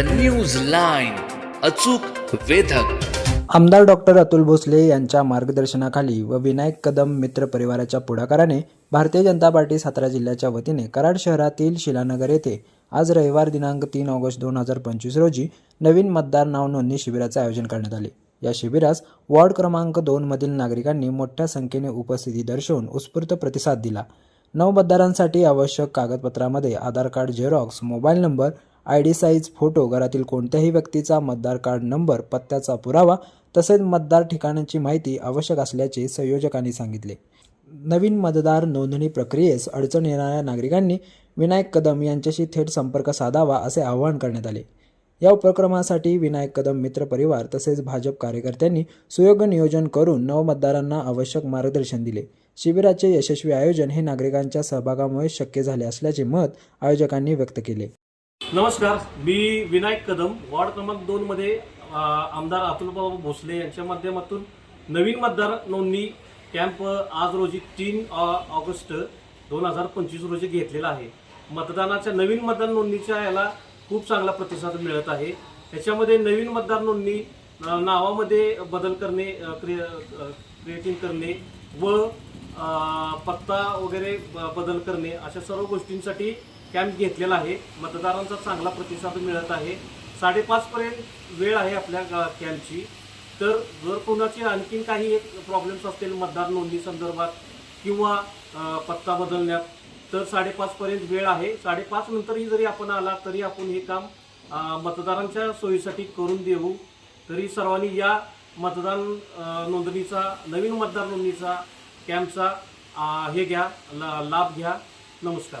The news line अचूक वेधक. आमदार doctor Atul Bhosale यांच्या मार्गदर्शनाखाली व विनायक कदम मित्र परिवाराच्या पुढाकाराने भारतीय जनता पार्टी सातारा जिल्ह्याच्या वतीने कराड शहरातील शिलानगर येथे आज रविवार दिनांक तीन ऑगस्ट दोन हजार पंचवीस रोजी नवीन मतदार नाव नोंदणी शिबिराचे आयोजन करण्यात आले. या शिबिरास वॉर्ड क्रमांक दोनमधील नागरिकांनी मोठ्या संख्येने उपस्थिती दर्शवून उत्स्फूर्त प्रतिसाद दिला. नऊ मतदारांसाठी आवश्यक कागदपत्रामध्ये Aadhaar card xerox mobile number I D size photo घरातील कोणत्याही व्यक्तीचा मतदार कार्ड नंबर पत्त्याचा पुरावा तसेच मतदार ठिकाणाची माहिती आवश्यक असल्याचे संयोजकांनी सांगितले. नवीन मतदार नोंदणी प्रक्रियेस अडचण येणाऱ्या नागरिकांनी विनायक कदम यांच्याशी थेट संपर्क साधावा असे आवाहन करण्यात आले. या उपक्रमासाठी विनायक कदम मित्र परिवार तसेच भाजप कार्यकर्त्यांनी सुयोग्य नियोजन करून नवमतदारांना आवश्यक मार्गदर्शन दिले. शिबिराचे यशस्वी आयोजन हे नागरिकांच्या सहभागामुळे शक्य झाले असल्याचे मत आयोजकांनी व्यक्त केले. नमस्कार मी विनायक कदम वार्ड क्रमांक दोन मध्ये आमदार अतुलबाबू भोसले यांच्या माध्यमातून नवीन मतदार नोंदणी कॅम्प आज रोजी तीन ऑगस्ट दोन हजार पंचवीस रोजी घेतलेला आहे. मतदानाच्या नवीन मतदार नोंदणीच्या याला खूप चांगला प्रतिसाद मिळत आहे. त्याच्यामध्ये नवीन मतदार नोंदणी नावामध्ये बदल करणे क्रिए क्रिएटिंग करणे व पत्ता वगैरे ब- बदल करणे अशा सर्व गोष्टींसाठी कॅम्प घेतलेला आहे. मतदारांचा चांगला प्रतिसाद मिळत आहे. साडेपाचपर्यंत वेळ आहे आपल्या गा- कॅम्पची तर जर कोणाची आणखीन काही एक प्रॉब्लेम्स असतील मतदार नोंदणी संदर्भात किंवा पत्ता बदलण्यात तर साडेपाचपर्यंत वेळ आहे. साडेपाच नंतरही जरी आपण आला तरी आपण हे काम मतदारांच्या सोयीसाठी करून देऊ. तरी सर्वांनी या मतदान नोंदणीचा नवीन मतदार नोंदणीचा कॅम्पचा हे घ्या ला- लाभ घ्या. नमस्कार.